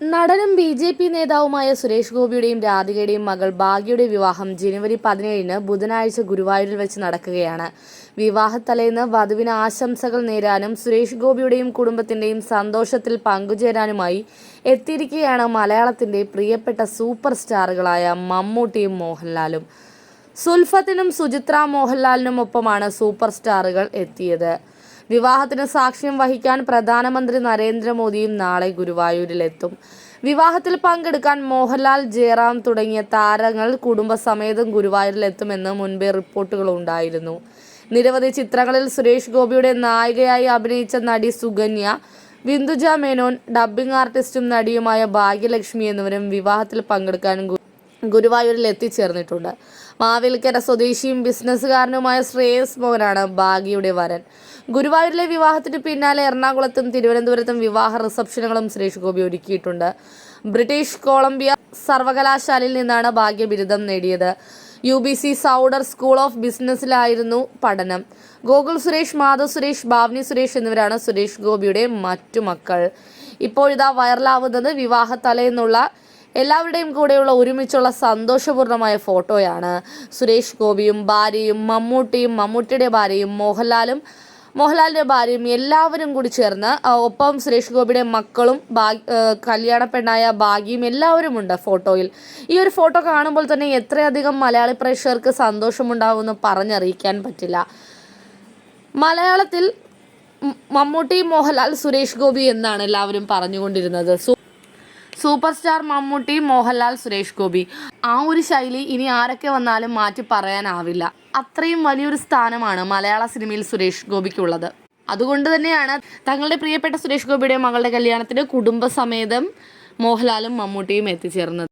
നടനും B J P നേതാവുമായ സുരേഷ് ഗോപിയുടെയും രാധികയുടെയും മകൾ ഭാഗ്യയുടെ വിവാഹം ജനുവരി പതിനേഴിന് ബുധനാഴ്ച ഗുരുവായൂരിൽ വെച്ച് നടക്കുകയാണ്. വിവാഹത്തലേന്ന് വധുവിന് ആശംസകൾ നേരാനും സുരേഷ് ഗോപിയുടെയും കുടുംബത്തിന്റെയും സന്തോഷത്തിൽ പങ്കുചേരാനുമായി എത്തിയിരിക്കുകയാണ് മലയാളത്തിന്റെ പ്രിയപ്പെട്ട സൂപ്പർ സ്റ്റാറുകളായ മമ്മൂട്ടിയും മോഹൻലാലും. സുൽഫത്തിനും സുചിത്ര മോഹൻലാലിനും ഒപ്പമാണ് സൂപ്പർ സ്റ്റാറുകൾ എത്തിയത്. വിവാഹത്തിന് സാക്ഷ്യം വഹിക്കാൻ പ്രധാനമന്ത്രി നരേന്ദ്രമോദിയും നാളെ ഗുരുവായൂരിലെത്തും. വിവാഹത്തിൽ പങ്കെടുക്കാൻ മോഹൻലാൽ ജയറാം തുടങ്ങിയ താരങ്ങൾ കുടുംബസമേതം ഗുരുവായൂരിലെത്തുമെന്ന് മുൻപേ റിപ്പോർട്ടുകൾ ഉണ്ടായിരുന്നു. നിരവധി ചിത്രങ്ങളിൽ സുരേഷ് ഗോപിയുടെ നായികയായി അഭിനയിച്ച നടി സുകന്യ ബിന്ദുജ മേനോൻ ഡബ്ബിംഗ് ആർട്ടിസ്റ്റും നടിയുമായ ഭാഗ്യലക്ഷ്മി എന്നിവരും വിവാഹത്തിൽ പങ്കെടുക്കാൻ ഗുരുവായൂരിൽ എത്തിച്ചേർന്നിട്ടുണ്ട് മാവേലിക്കര സ്വദേശിയും ബിസിനസ്സുകാരനുമായ ശ്രേയസ് മോഹനാണ് ഭാഗ്യയുടെ വരൻ. ഗുരുവായൂരിലെ വിവാഹത്തിന് പിന്നാലെ എറണാകുളത്തും തിരുവനന്തപുരത്തും വിവാഹ റിസപ്ഷനുകളും സുരേഷ് ഗോപി ഒരുക്കിയിട്ടുണ്ട്. ബ്രിട്ടീഷ് കൊളംബിയ സർവകലാശാലയിൽ നിന്നാണ് ഭാഗ്യ ബിരുദം നേടിയത്. U B C Sauder school of ബിസിനസ്സിലായിരുന്നു പഠനം. ഗോകുൽ സുരേഷ് മാധവ് സുരേഷ് ഭാവ്നി സുരേഷ് എന്നിവരാണ് സുരേഷ് ഗോപിയുടെ മറ്റു മക്കൾ. ഇപ്പോഴിതാ വൈറലാവുന്നത് വിവാഹ തലേന്നുള്ള എല്ലാവരുടെയും കൂടെയുള്ള ഒരുമിച്ചുള്ള സന്തോഷപൂർണമായ ഫോട്ടോയാണ്. സുരേഷ് ഗോപിയും ഭാര്യയും മമ്മൂട്ടിയും മമ്മൂട്ടിയുടെ ഭാര്യയും മോഹൻലാലും മോഹൻലാലിന്റെ ഭാര്യയും എല്ലാവരും കൂടി ചേർന്ന് ഒപ്പം സുരേഷ് ഗോപിയുടെ മക്കളും കല്യാണ പെണ്ണായ ഭാഗ്യയും എല്ലാവരും ഉണ്ട് ഫോട്ടോയിൽ. ഈ ഒരു ഫോട്ടോ കാണുമ്പോൾ തന്നെ എത്രയധികം മലയാളി പ്രേക്ഷകർക്ക് സന്തോഷമുണ്ടാവുമെന്ന് പറഞ്ഞറിയിക്കാൻ പറ്റില്ല. മലയാളത്തിൽ മമ്മൂട്ടി മോഹൻലാൽ സുരേഷ് ഗോപി എന്നാണ് എല്ലാവരും പറഞ്ഞുകൊണ്ടിരുന്നത്. Super star Mammootty Mohanlal Suresh Gopi. ആ ഒരു ശൈലി ഇനി ആരൊക്കെ വന്നാലും മാറ്റി പറയാനാവില്ല. അത്രയും വലിയൊരു സ്ഥാനമാണ് മലയാള സിനിമയിൽ സുരേഷ് ഗോപിക്കുള്ളത്. അതുകൊണ്ട് തന്നെയാണ് തങ്ങളുടെ പ്രിയപ്പെട്ട സുരേഷ് ഗോപിയുടെ മകളുടെ കല്യാണത്തിന് കുടുംബസമേതം മോഹൻലാലും മമ്മൂട്ടിയും എത്തിച്ചേർന്നത്.